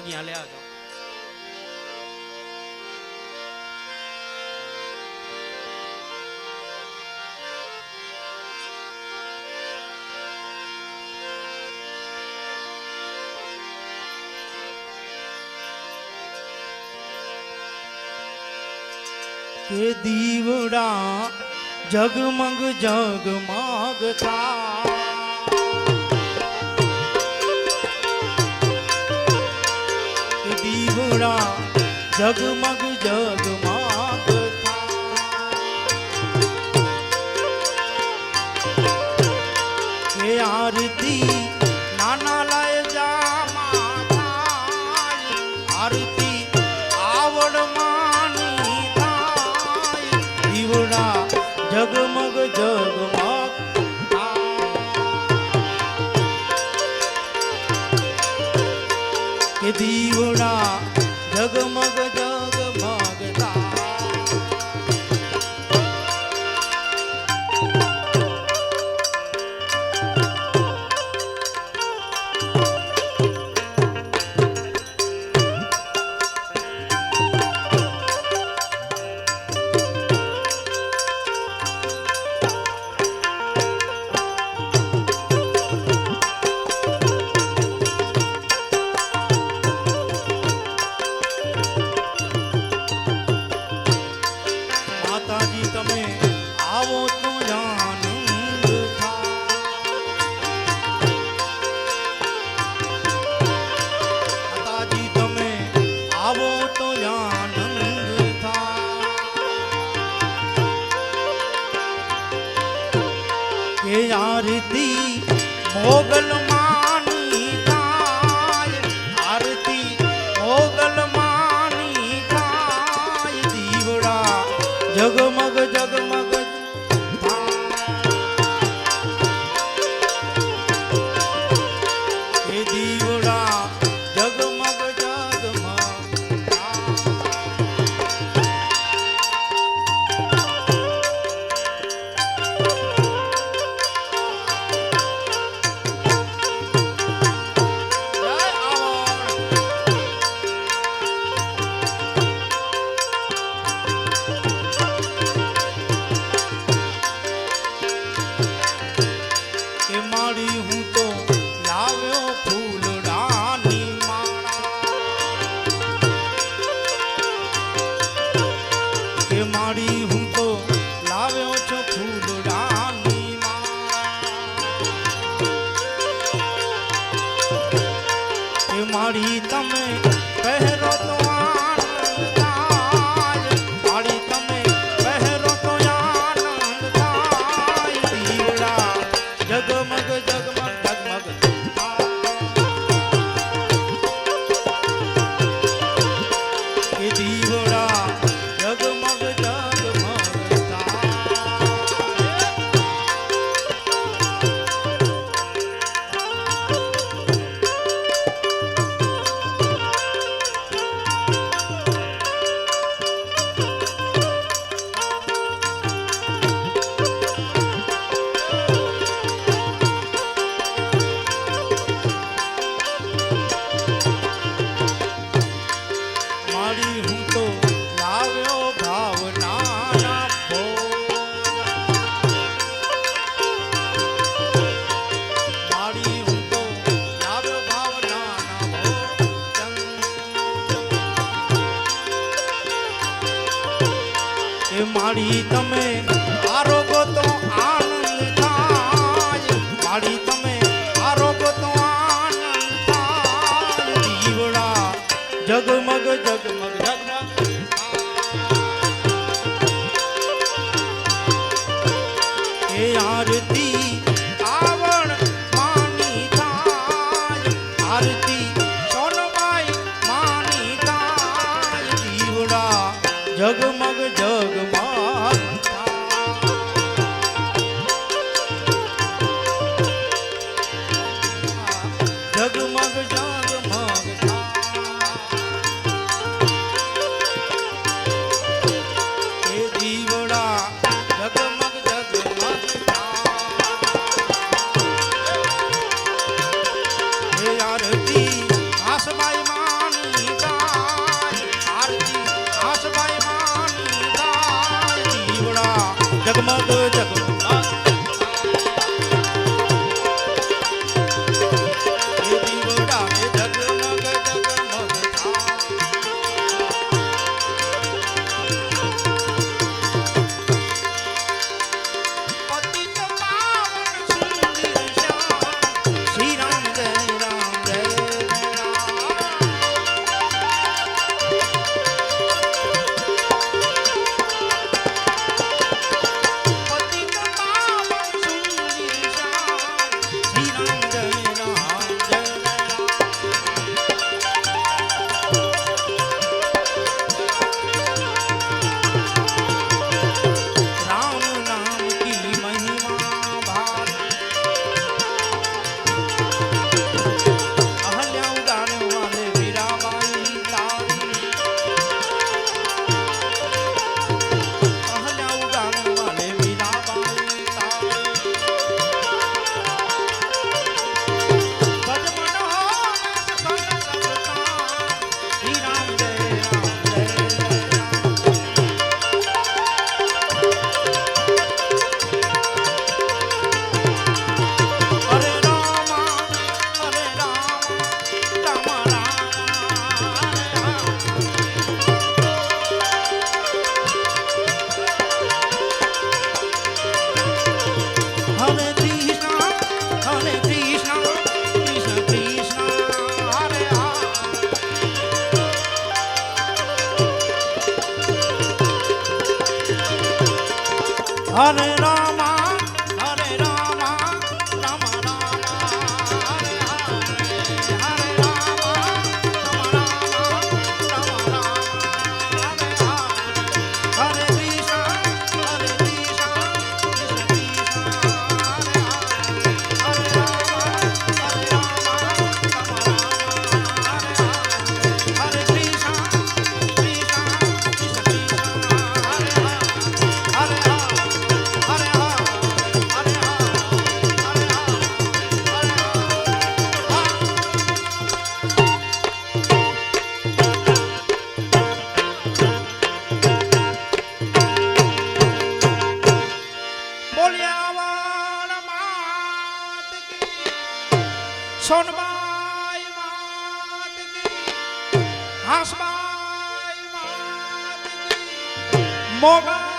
અહીંયા લે આવજો કે દીવડા જગમગ જગમાગ થા દીવડા જગમગ જગમાં આરતી એ આરતી મોગલ માની કાય આરતી મોગલ માની જગમ માળી તમે જગમગ हरे राम mother